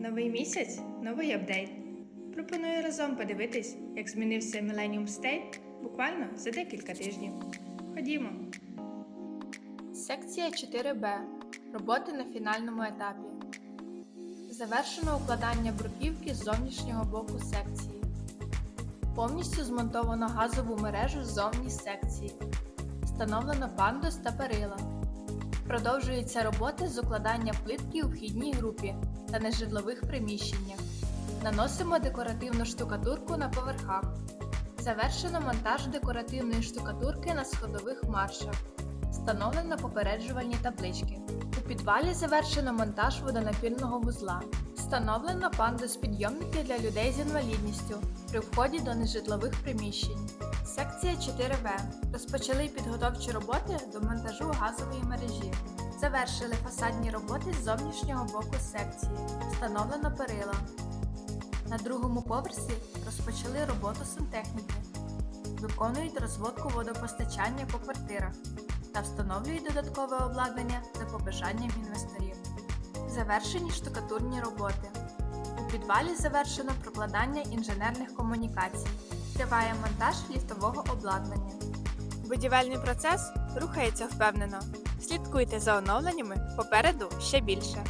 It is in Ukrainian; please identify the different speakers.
Speaker 1: Новий місяць новий апдейт. Пропоную разом подивитись, як змінився Millennium State буквально за декілька тижнів. Ходімо. Секція 4Б. Роботи на фінальному етапі. Завершено укладання бруківки з зовнішнього боку секції. Повністю змонтовано газову мережу ззовні секції. Встановлено пандус та перила. Продовжуються роботи з укладання плитки у вхідній групі та нежитлових приміщеннях. Наносимо декоративну штукатурку на поверхах. Завершено монтаж декоративної штукатурки на сходових маршах. Встановлено попереджувальні таблички. У підвалі завершено монтаж водонапірного вузла. Встановлено пандус підйомники для людей з інвалідністю при вході до нежитлових приміщень. Секція 4В. Розпочали підготовчі роботи до монтажу газової мережі. Завершили фасадні роботи з зовнішнього боку секції. Встановлено перила. На другому поверсі розпочали роботу сантехніки. Виконують розводку водопостачання по квартирах та встановлюють додаткове обладнання за побажанням інвесторів. Завершені штукатурні роботи. У підвалі завершено прокладання інженерних комунікацій. Триває монтаж ліфтового обладнання. Будівельний процес рухається впевнено. Слідкуйте за оновленнями попереду ще більше.